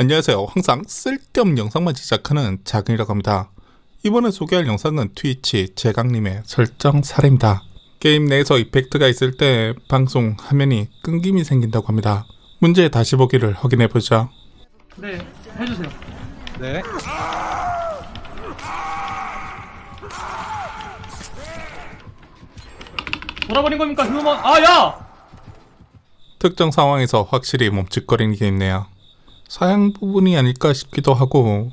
안녕하세요. 항상 쓸데없는 영상만 제작하는 작은이라고 합니다. 이번에 소개할 영상은 트위치 제강님의 설정 사례입니다. 게임 내에서 이펙트가 있을 때 방송 화면이 끊김이 생긴다고 합니다. 문제 다시 보기를 확인해 보죠. 네, 해주세요. 네. 돌아버린 겁니까, 휴먼? 아, 야! 특정 상황에서 확실히 멈칫거리는 게 있네요. 사양 부분이 아닐까 싶기도 하고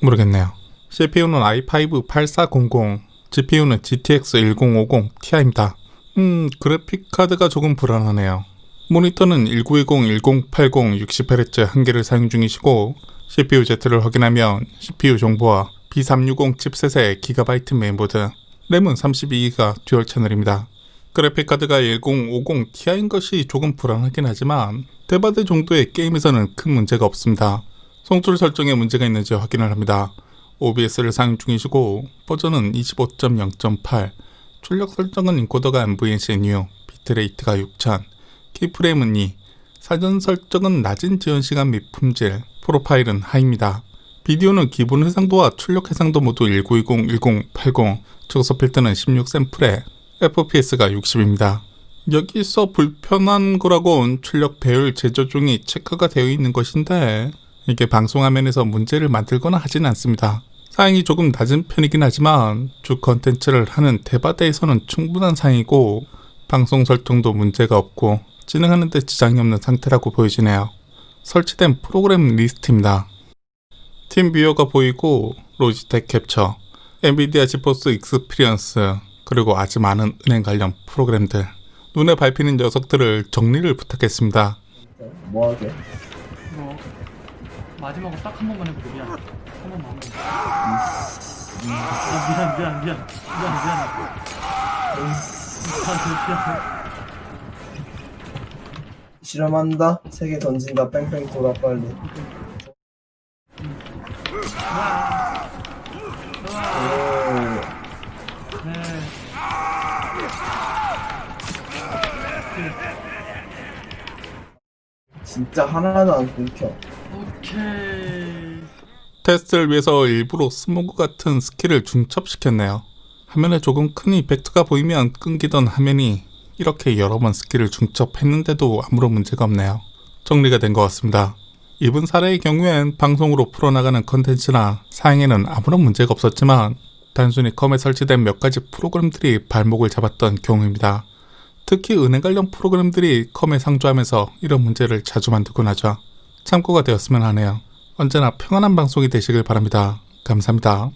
모르겠네요. CPU는 i5 8400, GPU는 GTX 1050 Ti입니다. 음, 그래픽 카드가 조금 불안하네요. 모니터는 1920, 1080, 60Hz 한 개를 사용 중이시고 CPU Z를 확인하면 CPU 정보와 B360 칩셋의 기가바이트 메인보드, 램은 32기가 듀얼 채널입니다. 그래픽 카드가 1050 Ti인 것이 조금 불안하긴 하지만 대바대 정도의 게임에서는 큰 문제가 없습니다. 송출 설정에 문제가 있는지 확인을 합니다. OBS를 사용 중이시고 버전은 25.0.8 출력 설정은 인코더가 MVNC 뉴 비트레이트가 6000 키프레임은 2 사전 설정은 낮은 지연 시간 및 품질 프로파일은 하입니다. 비디오는 기본 해상도와 출력 해상도 모두 1920, 1080 초고속 필터는 16 샘플에 FPS가 60입니다. 여기서 불편한 거라곤 출력 배열 제조 중이 체크가 되어 있는 것인데 이게 방송 화면에서 문제를 만들거나 하진 않습니다. 사양이 조금 낮은 편이긴 하지만 주 컨텐츠를 하는 대바대에서는 충분한 사양이고 방송 설정도 문제가 없고 진행하는 데 지장이 없는 상태라고 보여지네요. 설치된 프로그램 리스트입니다. 팀 뷰어가 보이고 로지텍 캡처, 엔비디아 지포스 익스피리언스, 그리고 아주 많은 은행 관련 프로그램들 눈에 밟히는 녀석들을 정리를 부탁했습니다. 뭐 하게? 뭐, 마지막으로 딱 한 번만 해볼게, 미안. 한 번만, 한 번만. 아, 미안, 미안, 미안. 미안, 미안. 아, 미안. 실험한다. 세 개 던진다. 뺑뺑 돌아 빨리. 좋아. 좋아. 진짜 하나도 안 끊겨. 오케이. 테스트를 위해서 일부러 스모그 같은 스킬을 중첩시켰네요. 화면에 조금 큰 이펙트가 보이면 끊기던 화면이 이렇게 여러 번 스킬을 중첩했는데도 아무런 문제가 없네요. 정리가 된 것 같습니다. 이번 사례의 경우엔 방송으로 풀어나가는 컨텐츠나 사양에는 아무런 문제가 없었지만 단순히 컴에 설치된 몇 가지 프로그램들이 발목을 잡았던 경우입니다. 특히 은행 관련 프로그램들이 컴에 상주하면서 이런 문제를 자주 만들곤 하죠. 참고가 되었으면 하네요. 언제나 평안한 방송이 되시길 바랍니다. 감사합니다.